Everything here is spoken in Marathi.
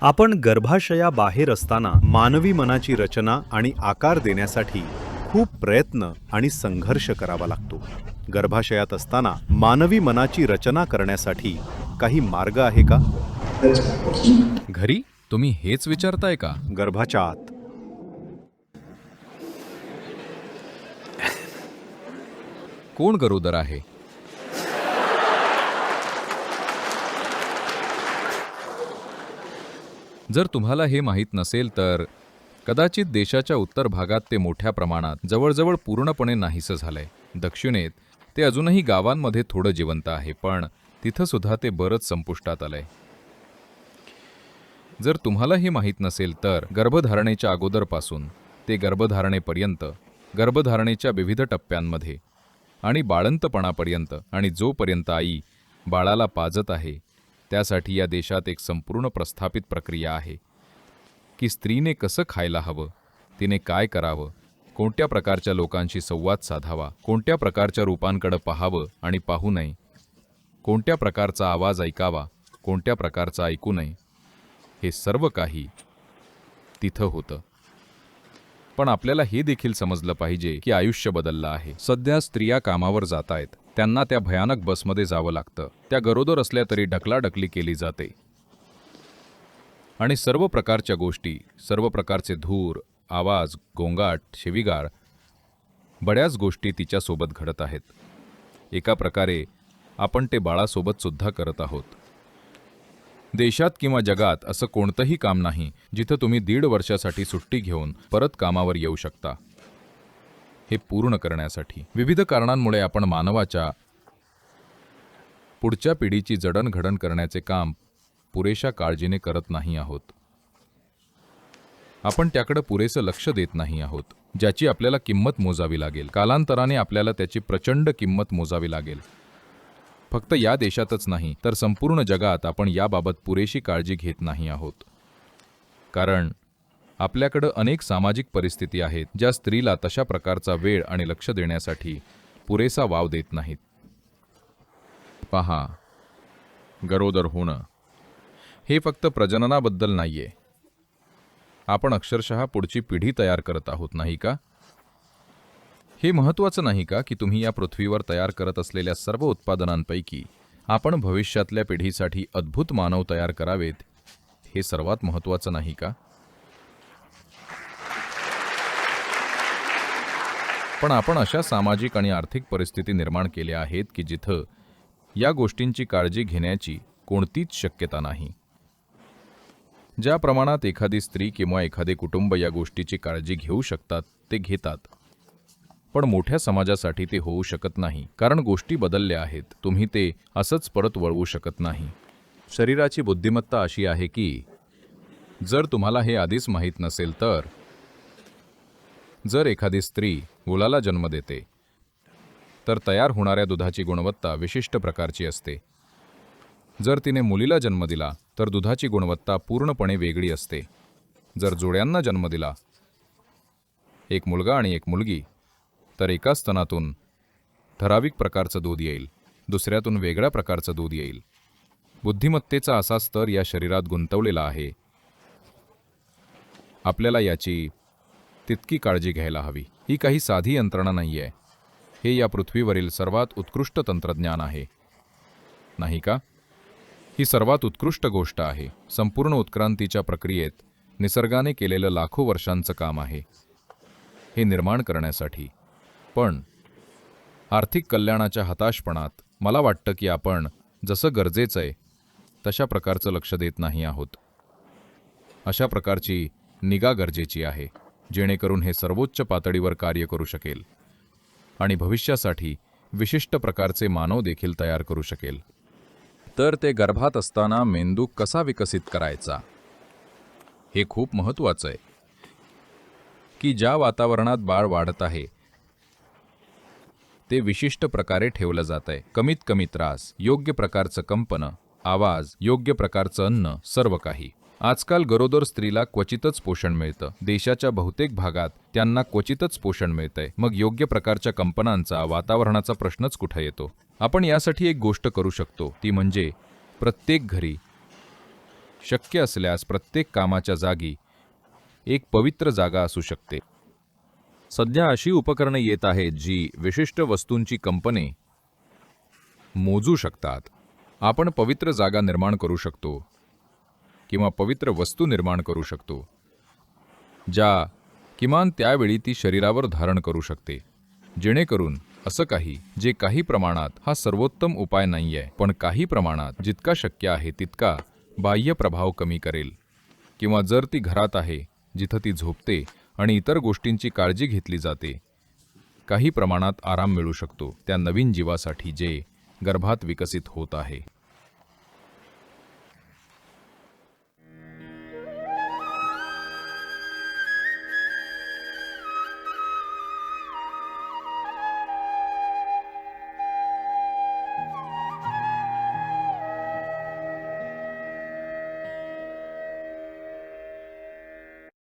आपण गर्भाशयाबाहेर असताना मानवी मनाची रचना आणि आकार देण्यासाठी खूप प्रयत्न आणि संघर्ष करावा लागतो. गर्भाशयात असताना मानवी मनाची रचना करण्यासाठी काही मार्ग आहे का. घरी? तुम्ही हेच विचारताय का? गर्भाच्या आत कोण गरोदर आहे? जर तुम्हाला हे माहीत नसेल तर कदाचित देशाच्या उत्तर भागात ते मोठ्या प्रमाणात जवळजवळ पूर्णपणे नाहीसं झालंय. दक्षिणेत ते अजूनही गावांमध्ये थोडं जिवंत आहे पण तिथंसुद्धा ते बरंच संपुष्टात आलंय. जर तुम्हाला हे माहीत नसेल तर गर्भधारणेच्या अगोदरपासून ते गर्भधारणेपर्यंत गर्भधारणेच्या विविध टप्प्यांमध्ये आणि बाळंतपणापर्यंत आणि जोपर्यंत आई बाळाला पाजत आहे त्यासाठी या देशात एक संपूर्ण प्रस्थापित प्रक्रिया आहे. की स्त्रीने कसं खायला हवं तिने काय करावं कोणत्या प्रकारच्या लोकांशी संवाद साधावा कोणत्या प्रकारच्या रूपांकडं पाहावं आणि पाहू नये कोणत्या प्रकारचा आवाज ऐकावा कोणत्या प्रकारचा ऐकू नये हे सर्व काही तिथं होतं. पण आपल्याला हे देखील समजलं पाहिजे की आयुष्य बदललं आहे. सध्या स्त्रिया कामावर जात आहेत त्यांना त्या भयानक बसमध्ये जावं लागतं. त्या गरोदर असल्या तरी ढकलाढकली केली जाते. आणि सर्व प्रकारच्या गोष्टी सर्व प्रकारचे धूर आवाज गोंगाट शिविगाळ बऱ्याच गोष्टी तिच्यासोबत घडत आहेत. एका प्रकारे आपण ते बाळासोबत सुद्धा करत आहोत. देशात किंवा जगात असं कोणतंही काम नाही जिथं तुम्ही दीड वर्षासाठी सुट्टी घेऊन परत कामावर येऊ शकता. हे पूर्ण करण्यासाठी. विविध कारणांमुळे आपण मानवाच्या पुढच्या पिढीची जडणघडण करण्याचे काम पुरेशा काळजीने करत नाही आहोत. आपण त्याकडे पुरेसं लक्ष देत नाही आहोत. ज्याची आपल्याला किंमत मोजावी लागेल. कालांतराने आपल्याला त्याची प्रचंड किंमत मोजावी लागेल. फक्त या देशातच नाही तर संपूर्ण जगात आपण याबाबत पुरेशी काळजी घेत नाही आहोत. कारण आपल्याकडं अनेक सामाजिक परिस्थिती आहेत ज्या स्त्रीला तशा प्रकारचा वेळ आणि लक्ष देण्यासाठी पुरेसा वाव देत नाहीत. पहा. गरोदर होणं. हे फक्त प्रजननाबद्दल नाहीये. आपण अक्षरशः पुढची पिढी तयार करत आहोत नाही का? हे महत्त्वाचं नाही का की तुम्ही या पृथ्वीवर तयार करत असलेल्या सर्व उत्पादनांपैकी आपण भविष्यातल्या पिढीसाठी अद्भुत मानव तयार करावेत? हे सर्वात महत्त्वाचं नाही का? पण आपण अशा सामाजिक आणि आर्थिक परिस्थिती निर्माण केल्या आहेत की जिथं या गोष्टींची काळजी घेण्याची कोणतीच शक्यता नाही. ज्या प्रमाणात एखादी स्त्री किंवा एखादे कुटुंब या गोष्टीची काळजी घेऊ शकतात ते घेतात. पण मोठ्या समाजासाठी ते होऊ शकत नाही कारण गोष्टी बदलल्या आहेत. तुम्ही ते असंच परत वळवू शकत नाही. शरीराची बुद्धिमत्ता अशी आहे की जर तुम्हाला हे आधीच माहीत नसेल तर जर एखादी स्त्री मुलाला जन्म देते तर तयार होणाऱ्या दुधाची गुणवत्ता विशिष्ट प्रकारची असते. जर तिने मुलीला जन्म दिला तर दुधाची गुणवत्ता पूर्णपणे वेगळी असते. जर जोड्यांना जन्म दिला एक मुलगा आणि एक मुलगी तर एका स्तनातून ठराविक प्रकारचं दूध येईल दुसऱ्यातून वेगळ्या प्रकारचं दूध येईल. बुद्धिमत्तेचा असा स्तर या शरीरात गुंतवलेला आहे. आपल्याला याची तितकी काळजी घ्यायला हवी. ही काही साधी यंत्रणा नाही आहे हे या पृथ्वीवरील सर्वात उत्कृष्ट तंत्रज्ञान आहे. नाही का? ही सर्वात उत्कृष्ट गोष्ट आहे. संपूर्ण उत्क्रांतीच्या प्रक्रियेत निसर्गाने केलेलं लाखो वर्षांचं काम आहे. हे निर्माण करण्यासाठी. पण आर्थिक कल्याणाच्या हताशपणात मला वाटतं की आपण जसं गरजेचं आहे तशा प्रकारचं लक्ष देत नाही आहोत. अशा प्रकारची निगा गरजेची आहे. जेणेकरून हे सर्वोच्च पातळीवर कार्य करू शकेल आणि भविष्यासाठी विशिष्ट प्रकारचे मानव देखील तयार करू शकेल. तर ते गर्भात असताना मेंदू कसा विकसित करायचा? हे खूप महत्त्वाचं आहे. की ज्या वातावरणात बाळ वाढत आहे ते विशिष्ट प्रकारे ठेवलं जात आहे. कमीत कमी त्रास योग्य प्रकारचं कंपन आवाज योग्य प्रकारचं अन्न सर्व काही. आजकाल गरोदर स्त्रीला क्वचितच पोषण मिळतं. देशाच्या बहुतेक भागात त्यांना क्वचितच पोषण मिळतंय. मग योग्य प्रकारच्या कंपनांचा वातावरणाचा प्रश्नच कुठं येतो? आपण यासाठी एक गोष्ट करू शकतो. ती म्हणजे प्रत्येक घरी शक्य असल्यास प्रत्येक कामाच्या जागी एक पवित्र जागा असू शकते. सध्या अशी उपकरणे येत आहेत जी विशिष्ट वस्तूंची कंपने मोजू शकतात. आपण पवित्र जागा निर्माण करू शकतो. किंवा पवित्र वस्तू निर्माण करू शकतो ज्या किमान त्यावेळी ती शरीरावर धारण करू शकते जेणेकरून असं काही जे काही प्रमाणात हा सर्वोत्तम उपाय नाही आहे पण काही प्रमाणात जितका शक्य आहे तितका बाह्य प्रभाव कमी करेल. किंवा जर ती घरात आहे जिथं ती झोपते आणि इतर गोष्टींची काळजी घेतली जाते काही प्रमाणात आराम मिळू शकतो त्या नवीन जीवासाठी जे गर्भात विकसित होत आहे.